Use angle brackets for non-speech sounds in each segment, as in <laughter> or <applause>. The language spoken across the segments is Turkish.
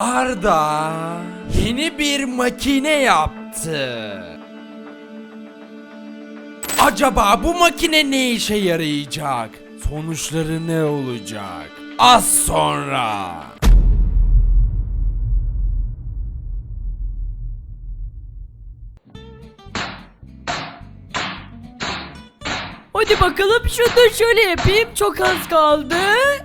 Arda yeni bir makine yaptı. Acaba bu makine ne işe yarayacak? Sonuçları ne olacak? Az sonra. Hadi bakalım şunu da şöyle yapayım. Çok az kaldı.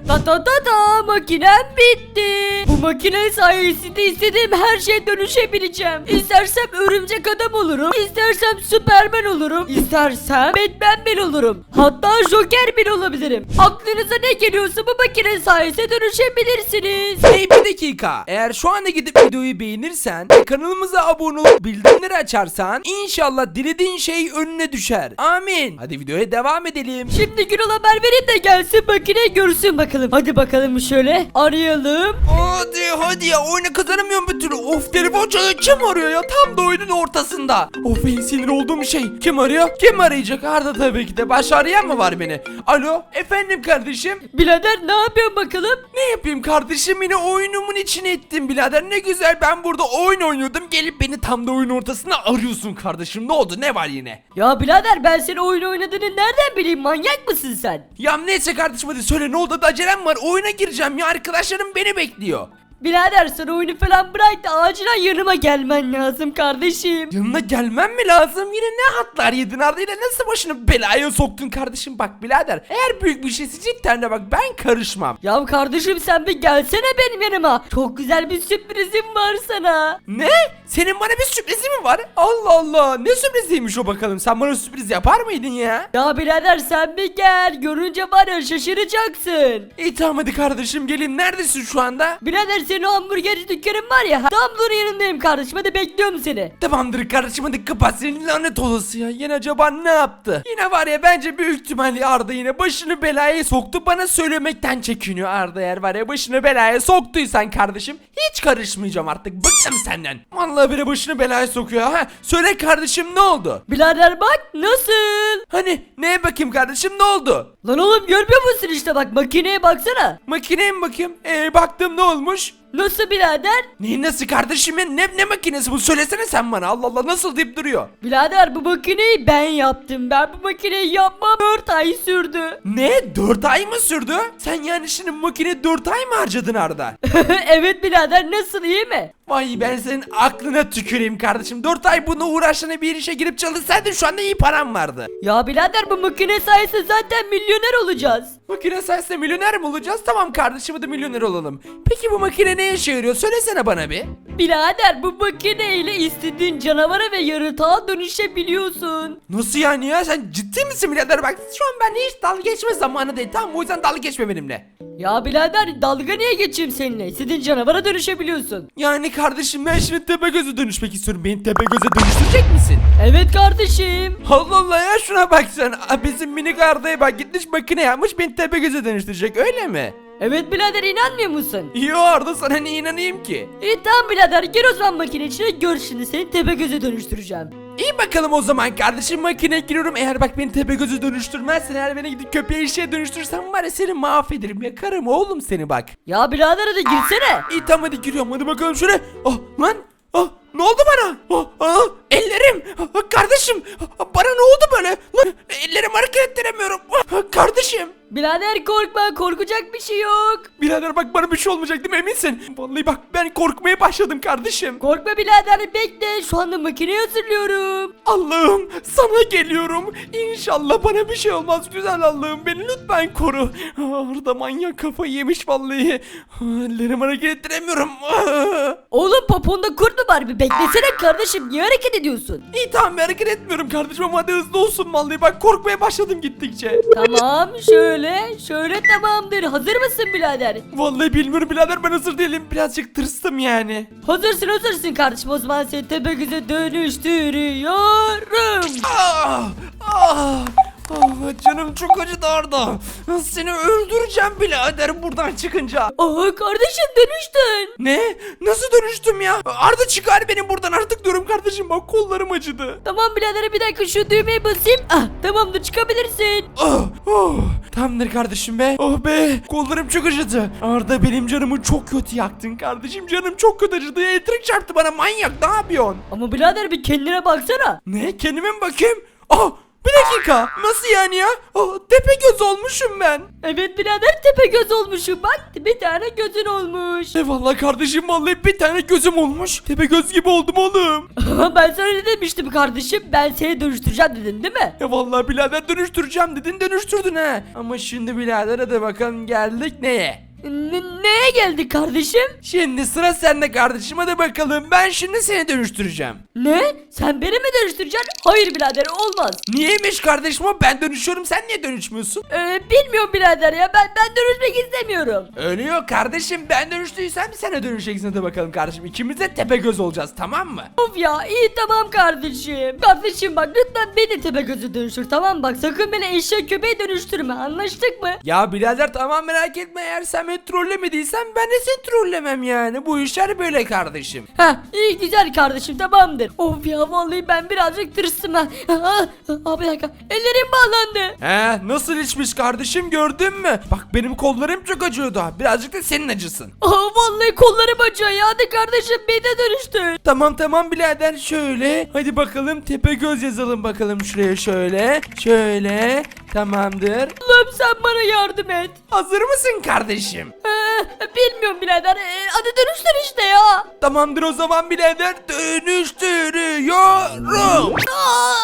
Ta ta ta ta makinem bitti. Bu makine sayesinde istediğim her şeye dönüşebileceğim. İstersem örümcek adam olurum. İstersem süpermen olurum. İstersem Batman bile olurum. Hatta Joker bile olabilirim. Aklınıza ne geliyorsa bu makine sayesinde dönüşebilirsiniz. Hey bir dakika. Eğer şu anda gidip videoyu beğenirsen ve kanalımıza abone olup bildirimleri açarsan inşallah dilediğin şey önüne düşer. Amin. Hadi videoya devam edelim. Şimdi Gürol haber vereyim de gelsin makine görsün bakalım. Hadi bakalım şöyle arayalım. Hadi hadi ya oyunu kazanamıyorum bir türlü. Of telefon çalıyor kim arıyor ya tam da oyunun ortasında. Of en sinir olduğum şey. Kim arıyor? Kim arayacak? Arda tabii ki de. Baş arayan mı var beni? Alo efendim kardeşim. Birader ne yapıyorsun bakalım? Ne yapayım kardeşim yine oyunumun içine ettim birader ne güzel ben burada oyun oynuyordum gelip beni tam da oyun ortasında arıyorsun kardeşim ne oldu ne var yine? Ya birader ben senin oyun oynadığını nereden bileyim manyak mısın sen? Ya neyse kardeşim hadi söyle ne oldu da acelem var oyuna gireceğim ya arkadaşlarım beni bekliyor. Birader sen oyunu falan bırak da acilen yanıma gelmen lazım kardeşim. Yanına gelmem mi lazım? Yine ne hatlar yedin Arda? Yine nasıl başını belaya soktun kardeşim? Bak birader eğer büyük bir şeyse cidden de bak ben karışmam. Ya kardeşim sen bir gelsene benim yanıma. Çok güzel bir sürprizim var sana. Ne? Senin bana bir sürprizin mi var? Allah Allah ne sürpriziymiş o bakalım? Sen bana sürpriz yapar mıydın ya? Ya birader sen bir gel. Görünce var ya şaşıracaksın. İyi tamam hadi kardeşim gelin. Neredesin şu anda? Birader senin o hamburgerci dükkanın var ya. Tam bunun yanındayım kardeşim. Hadi bekliyorum seni. Tamamdır kardeşim hadi kapat senin lanet olası ya. Yine acaba ne yaptı? Yine var ya bence büyük ihtimalle Arda yine başını belaya soktu. Bana söylemekten çekiniyor Arda eğer var ya başını belaya soktuysan kardeşim. Hiç karışmayacağım artık. Bıktım senden. Vallahi biri başını belaya sokuyor ha. Söyle kardeşim ne oldu? Birader bak nasıl? Hani neye bakayım kardeşim ne oldu? Lan oğlum görmüyor musun işte bak makineye baksana. Makineye mi bakayım? Ee baktım ne olmuş? Nasıl birader? Neyi nasıl kardeşim ya? Ne, ne makinesi bu? Söylesene sen bana. Allah Allah nasıl deyip duruyor. Birader bu makineyi ben yaptım. Ben bu makineyi yapmam 4 ay sürdü. Ne? 4 ay mı sürdü? Sen yani şimdi makine 4 ay mı harcadın Arda? <laughs> evet birader nasıl iyi mi? Vay ben senin aklına tüküreyim kardeşim. 4 ay bunu uğraşana bir işe girip çalışsaydın şu anda iyi param vardı. Ya birader bu makine sayesinde zaten milyoner olacağız. Makine sayesinde milyoner mi olacağız? Tamam kardeşim hadi milyoner olalım. Peki bu makine ne işe yarıyor? Söylesene bana bir. Birader bu makineyle istediğin canavara ve yaratığa dönüşebiliyorsun. Nasıl yani ya? Sen ciddi misin birader? Bak şu an ben hiç dalga geçme zamanı değil. Tamam o yüzden dalga geçme benimle. Ya birader dalga niye geçeyim seninle? İstediğin canavara dönüşebiliyorsun. Yani kardeşim ben şimdi Tepegöz'e dönüşmek istiyorum. Beni Tepegöz'e dönüştürecek misin? Evet kardeşim. Allah Allah ya şuna bak sen. Aa, Bizim minik Arda'ya bak gitmiş makine yapmış beni Tepegöz'e dönüştürecek öyle mi? Evet birader inanmıyor musun? Yo Arda sana ne inanayım ki? İyi tamam birader gir o zaman makine içine gör şimdi seni Tepegöz'e dönüştüreceğim. İyi bakalım o zaman kardeşim makineye giriyorum. Eğer bak beni Tepegöz'e dönüştürmezsen eğer beni gidip köpeğe işe dönüştürsen var ya seni mahvederim. Yakarım oğlum seni bak. Ya birader hadi girsene. İyi tamam hadi giriyorum hadi bakalım şöyle. Ah lan. Ah ne oldu bana? Ah, ah, ellerim. Ah, kardeşim. Ah, bana ne oldu böyle? Lan ellerimi hareket ettiremiyorum. Ah, kardeşim. Birader korkma korkacak bir şey yok. Birader bak bana bir şey olmayacak değil mi eminsin? Vallahi bak ben korkmaya başladım kardeşim. Korkma birader bekle şu anda makineyi hazırlıyorum. Allah'ım sana geliyorum. İnşallah bana bir şey olmaz güzel Allah'ım beni lütfen koru. Ah, Arda manyak kafayı yemiş vallahi. Ah, Ellerimi hareket ettiremiyorum. Ah. Oğlum poponda kurt mu var bir beklesene kardeşim niye hareket ediyorsun? İyi tamam ben hareket etmiyorum kardeşim ama hadi hızlı olsun vallahi bak korkmaya başladım gittikçe. Tamam şöyle şöyle tamamdır hazır mısın birader? Vallahi bilmiyorum birader ben hazır değilim birazcık tırstım yani. Hazırsın hazırsın kardeşim o zaman seni Tepegöz'e dönüştürüyorum. Ah, ah, Ah, canım çok acıdı Arda. Seni öldüreceğim birader buradan çıkınca. Aa kardeşim dönüştün. Ne? Nasıl dönüştüm ya? Arda çıkar beni buradan artık diyorum kardeşim bak kollarım acıdı. Tamam birader bir dakika şu düğmeye basayım. Ah tamamdır çıkabilirsin. Oh, oh. Tamamdır kardeşim be. Oh be. Kollarım çok acıdı. Arda benim canımı çok kötü yaktın kardeşim. Canım çok kötü acıdı. Elektrik çarptı bana manyak. Ne yapıyorsun? Ama birader bir kendine baksana. Ne? Kendime mi bakayım? Ah bir dakika. Nasıl yani ya? Oh, tepe göz olmuşum ben. Evet birader tepe göz olmuşum bak bir tane gözün olmuş. Eyvallah kardeşim vallahi bir tane gözüm olmuş. Tepe göz gibi oldum oğlum. <laughs> ben sana ne demiştim kardeşim ben seni dönüştüreceğim dedin değil mi? Ya vallahi birader dönüştüreceğim dedin dönüştürdün ha. Ama şimdi birader hadi bakalım geldik neye? N- neye geldik kardeşim? Şimdi sıra sende kardeşim hadi bakalım ben şimdi seni dönüştüreceğim. Ne? Sen beni mi dönüştüreceksin? Hayır birader olmaz. Niyeymiş kardeşim o ben dönüşüyorum sen niye dönüşmüyorsun? Ee, bilmiyorum birader ya ben ben dönüşmek istemiyorum. Öyle yok kardeşim ben dönüştüysem sen de dönüşeceksin hadi bakalım kardeşim. İkimiz de tepe göz olacağız tamam mı? Of ya iyi tamam kardeşim. Kardeşim bak lütfen beni tepe gözü dönüştür tamam bak sakın beni eşek köpeğe dönüştürme anlaştık mı? Ya birader tamam merak etme eğer sen beni trollemediysen ben de seni trollemem yani. Bu işler böyle kardeşim. Heh iyi güzel kardeşim tamamdır. Of ya vallahi ben birazcık tırstım ha. Aa, aa, bir dakika ellerim bağlandı. He nasıl içmiş kardeşim gördün mü? Bak benim kollarım çok acıyordu. Birazcık da senin acısın. Aa, vallahi kollarım acıyor ya hadi kardeşim beni de dönüştür. Tamam tamam birader şöyle. Hadi bakalım tepe göz yazalım bakalım şuraya şöyle. Şöyle. Tamamdır. Allah'ım sen bana yardım et. Hazır mısın kardeşim? Ee, bilmiyorum birader ee, hadi dönüştür işte ya. Tamamdır o zaman birader dönüştürüyorum. Aa,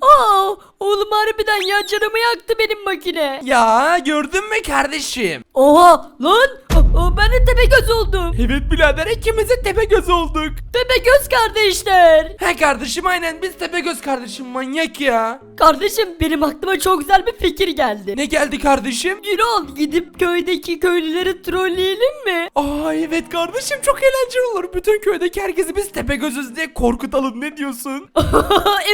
aa, oğlum harbiden ya canımı yaktı benim makine. Ya gördün mü kardeşim? Oha lan Aa, ben de tepe göz oldum. Evet birader ikimiz de tepe göz olduk. Tepe göz kardeşler. He kardeşim aynen biz tepe göz kardeşim manyak ya. Kardeşim benim aklıma çok güzel bir fikir geldi. Ne geldi kardeşim? Gürol gidip köydeki köylüleri trolleyelim mi? Aa evet kardeşim çok eğlenceli olur. Bütün köydeki herkesi biz tepe gözüz diye korkutalım ne diyorsun? <laughs>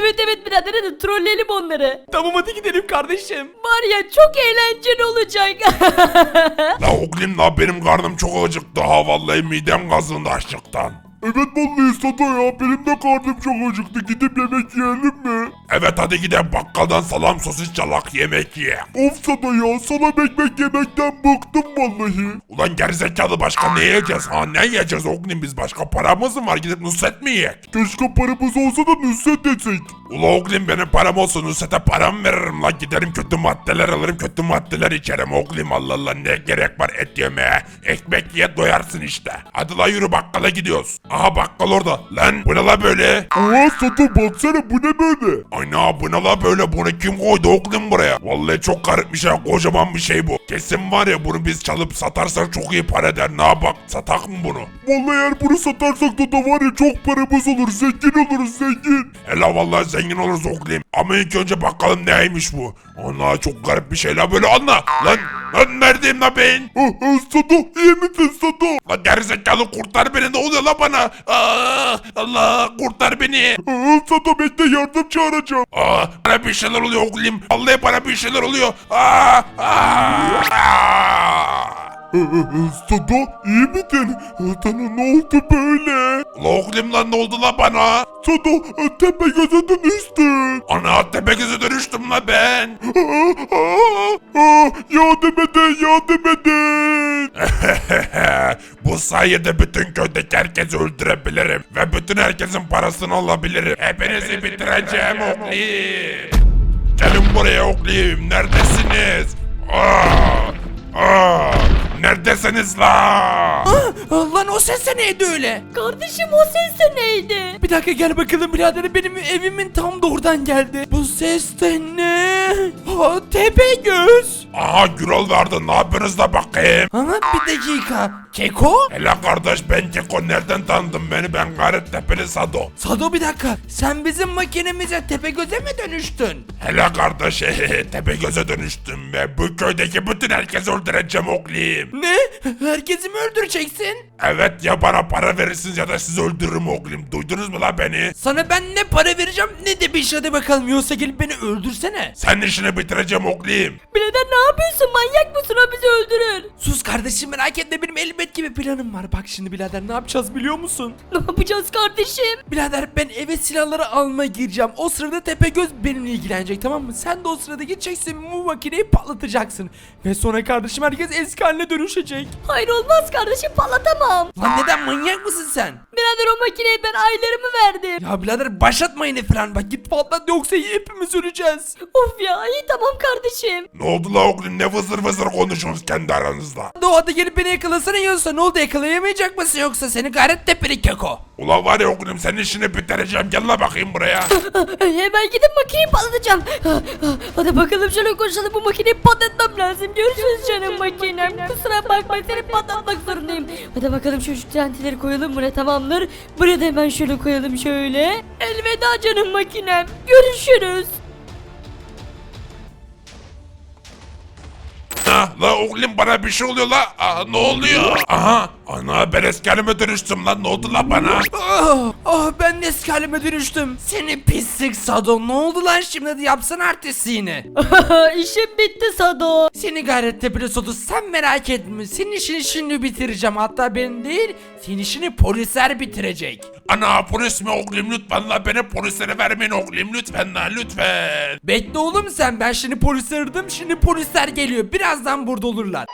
evet evet birader hadi trolleyelim onları. tamam hadi gidelim kardeşim. Var ya çok eğlenceli olacak. <laughs> La oğlum la benim karnım çok acıktı ha vallahi midem kazındı açlıktan. Evet vallahi Sato ya benim de karnım çok acıktı gidip yemek yiyelim mi? Evet hadi gidelim bakkaldan salam sosis çalak yemek ye. Of Sato ya salam ekmek yemekten bıktım vallahi. Ulan gerizekalı başka ne yiyeceğiz ha ne yiyeceğiz oğlum biz başka paramız mı var gidip Nusret mi yiyek? Keşke paramız olsa da Nusret etsek. Ula oğlum benim param olsun Nusret'e param veririm lan giderim kötü maddeler alırım kötü maddeler içerim oğlum Allah Allah ne gerek var et yemeye ekmek ye doyarsın işte. Hadi la yürü bakkala gidiyoruz. Aha bakkal orada lan bu ne la böyle? Aa Sato baksana bu ne böyle? Ana bu ne la böyle bunu kim koydu oğlum buraya? Vallahi çok garip bir şey kocaman bir şey bu. Kesin var ya bunu biz çalıp satarsak çok iyi para eder. Ne yapak satak mı bunu? Vallahi eğer bunu satarsak da, da var ya çok paramız olur zengin oluruz zengin. Hele vallahi zengin oluruz oğlum. Ama ilk önce bakalım neymiş bu. Ana çok garip bir şey la böyle anla. Lan lan neredeyim la ben? Ah, ah, Sato iyi misin Sato? Lan gerizekalı kurtar beni ne oluyor la bana? Aa, Allah kurtar beni. Aa, Sato bekle yardım çağıracağım. Aa, bana bir şeyler oluyor oğlum. Vallahi bana bir şeyler oluyor. Aa, aa, aa. Ee, e, Sato iyi misin? Ee, Sana ne oldu böyle? Oğlum lan ne oldu la bana? Sato e, tepe göze dönüştün. Ana tepegöz'e dönüştüm la ben. Aa, aa, yardım edin yardım edin. <laughs> Bu sayede bütün köydeki herkesi öldürebilirim. Ve bütün herkesin parasını alabilirim. Hepinizi bitireceğim oğlum. Gelin buraya oğlum. Neredesiniz? Aa, aa, neredesiniz la? Ah, lan o ses de neydi öyle? Kardeşim o ses de neydi? Bir dakika gel bakalım birader benim evimin tam da oradan geldi. Bu ses de ne? Ha, tepe göz. Aha Gürol vardı. Ne yapıyorsunuz da bakayım? Ha, bir dakika. Keko? Hele kardeş ben Keko nereden tanıdın beni? Ben Gayret Tepeli Sado. Sado bir dakika. Sen bizim makinemize tepe göze mi dönüştün? Hele kardeş <laughs> Tepegöz'e dönüştüm ve bu köydeki bütün herkesi öldüreceğim oğlum. Ne? Herkesi mi öldüreceksin? Evet ya bana para verirsiniz ya da sizi öldürürüm oğlum. Duydunuz mu la beni? Sana ben ne para vereceğim ne de bir iş hadi bakalım yoksa gelip beni öldürsene. Senin işini bitireceğim oğlum. Birader ne yapıyorsun manyak mısın o bizi öldürür. Sus kardeşim merak etme benim elbet gibi planım var. Bak şimdi birader ne yapacağız biliyor musun? Ne yapacağız kardeşim? Birader ben eve silahları almaya gireceğim. O sırada Tepegöz benimle ilgilenecek tamam mı? Sen de o sırada gideceksin bu makineyi patlatacaksın. Ve sonra kardeşim herkes eski haline dönüşecek. Hayır olmaz kardeşim patlatamam. Lan neden manyak mısın sen? Birader o makineye ben aylarımı verdim. Ya birader başlatmayın falan bak git patlat yoksa hepimiz öleceğiz. Of ya iyi tamam kardeşim. Ne oldu la oğlum ne vızır vızır konuşuyorsunuz kendi aranızda? Hadi gelip beni yakalasana yiyorsa ne oldu yakalayamayacak mısın yoksa seni gayret tepeli keko. Ulan var ya oğlum senin işini bitireceğim gel la bakayım buraya. Hemen gidip makineyi patlatacağım. Hadi bakalım şöyle koşalım bu makineyi patlatmam lazım. Görüşürüz canım makinem. Kusura bakma seni patlatmak zorundayım. Hadi bakalım şu TNT'leri koyalım buraya tamamdır. Buraya da hemen şöyle koyalım şöyle. Elveda canım makinem. Görüşürüz. La oğlum bana bir şey oluyor la. Aa, ne oluyor? Aha ana ben eski halime dönüştüm lan ne oldu la bana? Ah, ah ben de eski halime dönüştüm. Seni pislik Sado ne oldu lan şimdi hadi yapsana artistliğini. <laughs> İşim bitti Sado. Seni gayret tepeli Sado sen merak etme. Senin işini şimdi bitireceğim. Hatta ben değil senin işini polisler bitirecek. Ana polis mi oğlum lütfen la beni polislere vermeyin oğlum lütfen la lütfen. Bekle oğlum sen ben şimdi polis aradım şimdi polisler geliyor birazdan burada olurlar.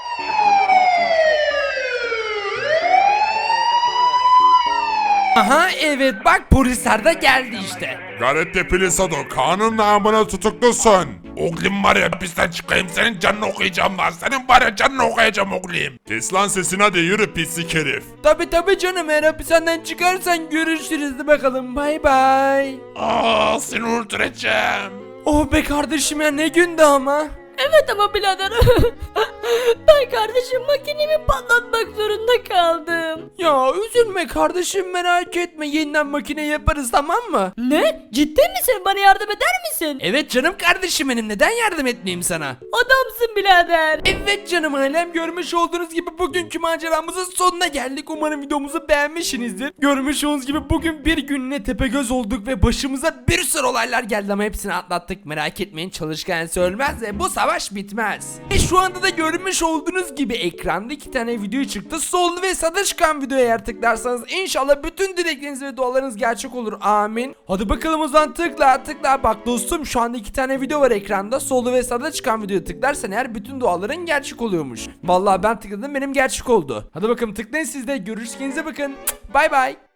Aha evet bak polisler de geldi işte. Gayret tepeli Sado kanun namına tutuklusun. Oğlum var ya hapisten çıkayım senin canını okuyacağım lan. Senin var ya canını okuyacağım oğlum. Kes lan sesini hadi yürü pislik herif. Tabi tabi canım eğer hapishaneden çıkarsan görüşürüz de bakalım bay bay. Aa seni öldüreceğim. Oh be kardeşim ya ne gündü ama. Evet ama birader. <laughs> ben kardeşim makinemi patlatmak zorunda kaldım. Ya üzülme kardeşim merak etme yeniden makine yaparız tamam mı? Ne? Ciddi misin? Bana yardım eder misin? Evet canım kardeşim benim neden yardım etmeyeyim sana? Adamsın birader. Evet canım ailem görmüş olduğunuz gibi bugünkü maceramızın sonuna geldik. Umarım videomuzu beğenmişsinizdir. Görmüş olduğunuz gibi bugün bir gününe tepegöz olduk ve başımıza bir sürü olaylar geldi ama hepsini atlattık. Merak etmeyin çalışkan ölmez ve bu savaş bitmez. Ve şu anda da görmüş olduğunuz gibi ekranda iki tane video çıktı. Sollu ve sağda çıkan videoya eğer tıklarsanız inşallah bütün dilekleriniz ve dualarınız gerçek olur. Amin. Hadi bakalım o zaman tıkla tıkla. Bak dostum şu anda iki tane video var ekranda. Sollu ve sağda çıkan videoya tıklarsan eğer bütün duaların gerçek oluyormuş. Vallahi ben tıkladım benim gerçek oldu. Hadi bakalım tıklayın siz de. Görüşürüz kendinize bakın. Bay bay.